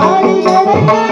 ஆடியதையே